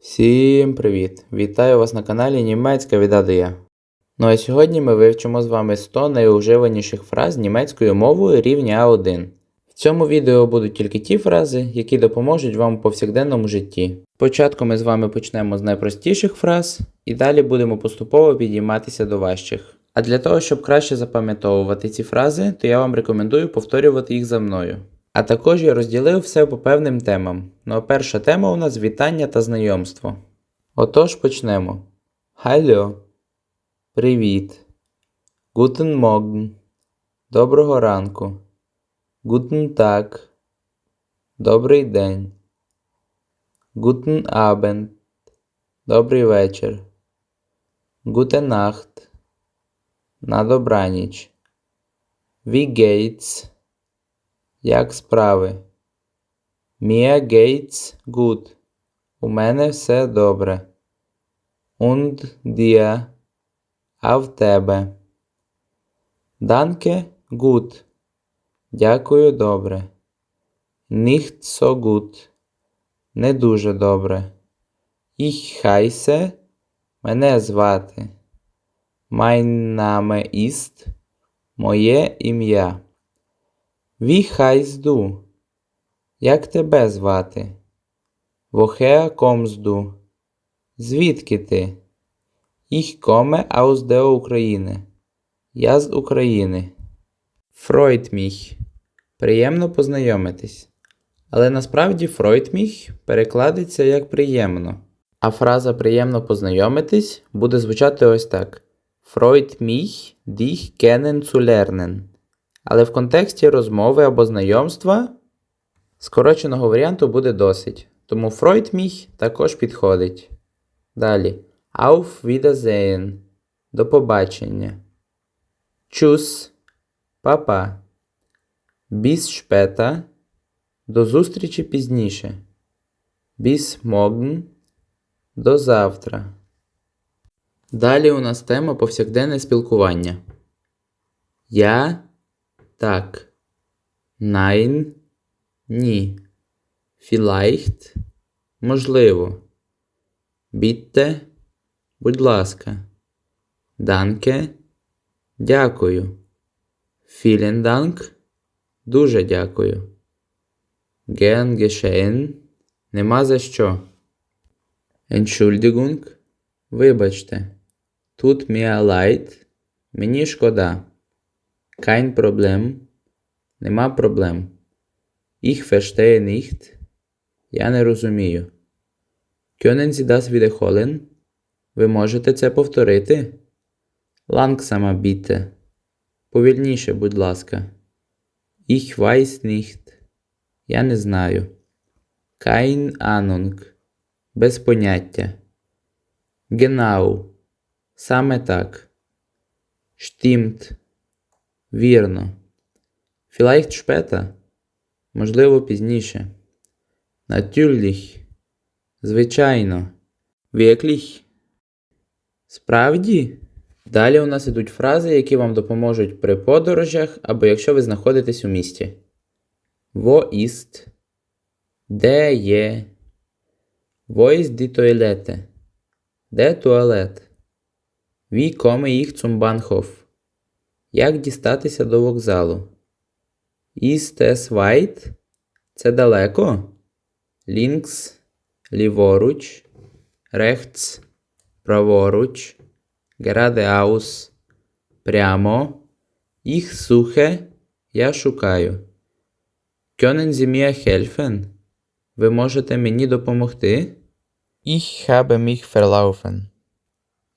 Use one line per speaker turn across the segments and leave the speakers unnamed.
Всім привіт! Вітаю вас на каналі Німецька від А до Я. Ну а сьогодні ми вивчимо з вами 100 найуживаніших фраз німецькою мовою рівня А1. В цьому відео будуть тільки ті фрази, які допоможуть вам у повсякденному житті. Спочатку ми з вами почнемо з найпростіших фраз і далі будемо поступово підійматися до важчих. А для того, щоб краще запам'ятовувати ці фрази, то я вам рекомендую повторювати їх за мною. А також я розділив все по певним темам. Ну а перша тема у нас вітання та знайомство. Отож почнемо. Hallo. Привіт. Guten Morgen. Доброго ранку. Guten Tag. Добрий день. Guten Abend. Добрий вечір. Nacht. На добраніч. Wie geht's? Як справи? Mir geht's gut. У мене все добре. Und dir. А в тебе. Danke gut. Дякую добре. Nicht so gut. Не дуже добре. Ich heiße. Мене звати. Mein Name ist. Моє ім'я. Du? Як тебе звати? Kommst du? Звідки ти? Komme aus der Ukraine. Я з України. Freut mich. Приємно познайомитись. Але насправді Freut mich перекладеться як приємно. А фраза приємно познайомитись буде звучати ось так: Freut mich, dich kennenzulernen. Але в контексті розмови або знайомства скороченого варіанту буде досить. Тому Freut mich також підходить. Далі. Auf Wiedersehen. До побачення. Tschüss. Папа. Bis später. До зустрічі пізніше. Bis morgen. До завтра. Далі у нас тема повсякденне спілкування. Я так. Nein. Ні. Vielleicht. Можливо. Bitte. Будь ласка. Danke. Дякую. Vielen Dank. Дуже дякую. Gern geschehen. Нема за що. Entschuldigung. Вибачте. Tut mir leid. Мені шкода. Kein Problem. Нема проблем. Ich verstehe nicht. Я не розумію. Können Sie das wiederholen? Ви можете це повторити? Langsamer bitte. Повільніше, будь ласка. Ich weiß nicht. Я не знаю. Kein Ahnung. Без поняття. Genau. Саме так. Stimmt. Вірно. Vielleicht später. Можливо, пізніше. Natürlich. Звичайно. Wirklich. Справді? Далі у нас ідуть фрази, які вам допоможуть при подорожах або якщо ви знаходитесь у місті. Wo ist? Де є? Wo ist die Toilette? Де туалет? Wie komme ich zum Bahnhof? Як дістатися до вокзалу? Es weit? Це далеко? Links, ліворуч, rechts, праворуч, geradeaus, прямо, ich suche, я шукаю. Können Sie mir helfen? Ви можете мені допомогти? Ich habe mich verlaufen.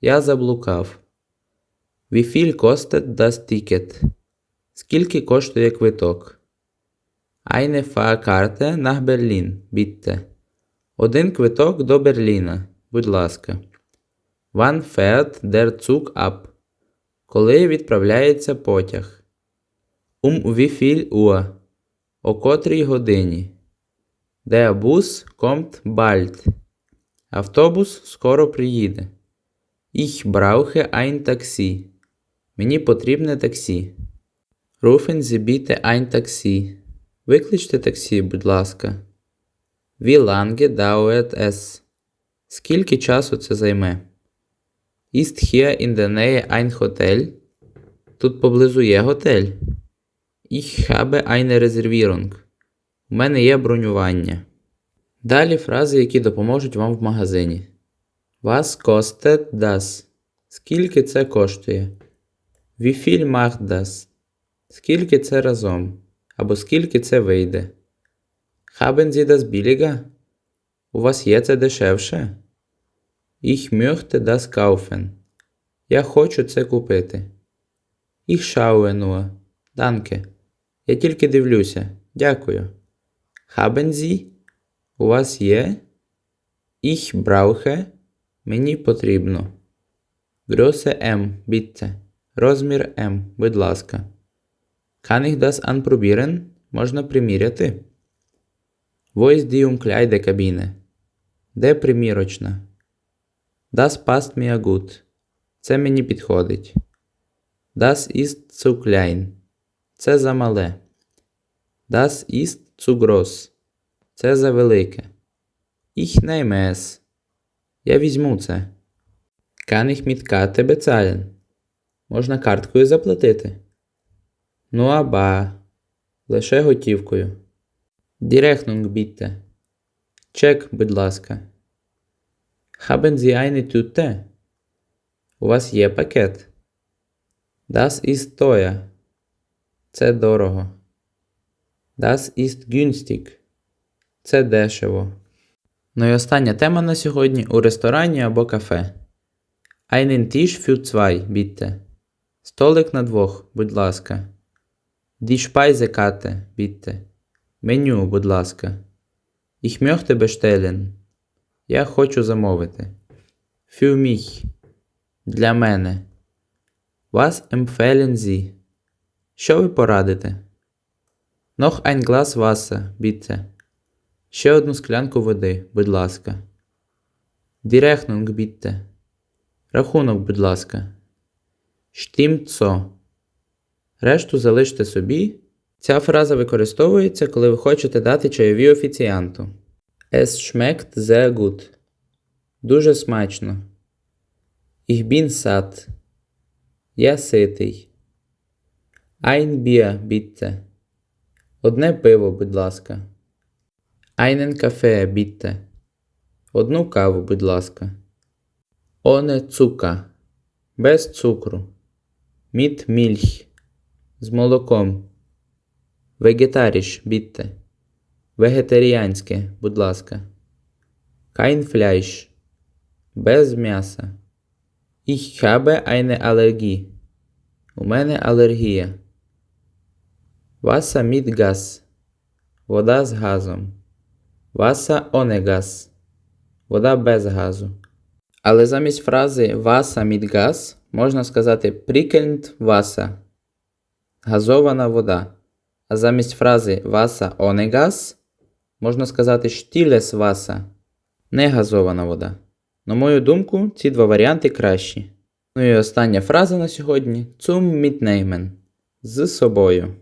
Я заблукав. Viel kostet das Ticket? Скільки коштує квиток? Eine Fahrkarte nach Berlin, bitte. Один квиток до Берліна, будь ласка. Wann fährt der Zug ab? Коли відправляється потяг? Um wie viel Uhr? О котрій годині? Bus kommt bald. Автобус скоро приїде. Ich brauche ein Taxi. Мені потрібне таксі. Rufen Sie bitte ein Taxi. Викличте таксі, будь ласка. Wie lange dauert es? Скільки часу це займе? Ist hier in der Nähe ein Hotel? Тут поблизу є готель. Ich habe eine Reservierung. У мене є бронювання. Далі фрази, які допоможуть вам в магазині. Was kostet das? Скільки це коштує? Wie viel macht das? Скільки це разом? Або скільки це вийде? Haben Sie das billiger? У вас є це дешевше? Ich möchte das kaufen. Я хочу це купити. Ich schaue nur. Danke. Я тільки дивлюся. Дякую. Haben Sie? У вас є? Ich brauche. Мені потрібно. Größe M, bitte. Розмір М, будь ласка. Kann ich das anprobieren? Можна приміряти. Wo ist die Umkleidekabine? Де примірочна? Das passt mir gut. Це мені підходить. Das ist zu klein. Це замале. Das ist zu groß. Це завелике. Ich nehme es. Я візьму це. Kann ich mit Karte bezahlen? Можна карткою заплатити. Ну аба. Лише готівкою. Rechnung bitte. Чек, будь ласка. Haben Sie eine Tüte? У вас є пакет? Das ist teuer. Це дорого. Das ist günstig. Це дешево. Ну і остання тема на сьогодні у ресторані або кафе. Einen Tisch für zwei, bitte. Столик на двох, будь ласка. Die Speisekarte, bitte. Меню, будь ласка. Ich möchte bestellen. Я хочу замовити. Für. Для мене. Was empfehlen? Що ви порадите? Noch ein Glas Wasser, bitte. Ще одну склянку води, будь ласка. Die Rechnung. Рахунок, будь ласка. So. Решту залиште собі. Ця фраза використовується, коли ви хочете дати чайові офіціанту. Es schmeckt sehr gut. Дуже смачно. Ich bin satt. Я ситий. Ein Bier, bitte. Одне пиво, будь ласка. Einen Kaffee, bitte. Одну каву, будь ласка. Ohne Zucker. Без цукру. Mit Milch. З молоком. Vegetarisch, bitte. Вегетаріанське, будь ласка. Kein Fleisch. Без м'яса. Ich habe eine Allergie. У мене алергія. Wasser mit Gas. Вода з газом. Wasser ohne Gas. Вода без газу. Але замість фрази mit Gas можна сказати prickelnd Wasser. Газована вода. А замість фрази ohne Gas можна сказати stilles Wasser. Негазована вода. На мою думку, ці два варіанти кращі. Ну і остання фраза на сьогодні zum mitnehmen. З собою.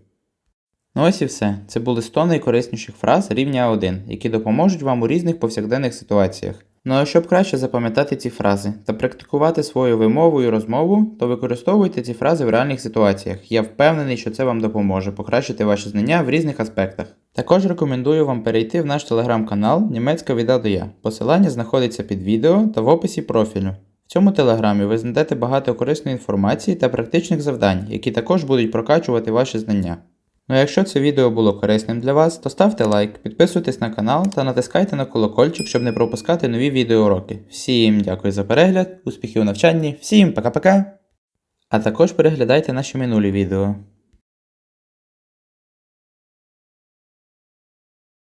Ну ось і все. Це були 100 найкорисніших фраз рівня А1, які допоможуть вам у різних повсякденних ситуаціях. Ну а щоб краще запам'ятати ці фрази та практикувати свою вимову і розмову, то використовуйте ці фрази в реальних ситуаціях. Я впевнений, що це вам допоможе покращити ваші знання в різних аспектах. Також рекомендую вам перейти в наш телеграм-канал Німецька від А до Я. Посилання знаходиться під відео та в описі профілю. В цьому телеграмі ви знайдете багато корисної інформації та практичних завдань, які також будуть прокачувати ваші знання. Ну а якщо це відео було корисним для вас, то ставте лайк, підписуйтесь на канал та натискайте на колокольчик, щоб не пропускати нові відеоуроки. Всім дякую за перегляд, успіхів у навчанні, всім пока-пока! А також переглядайте наші минулі відео.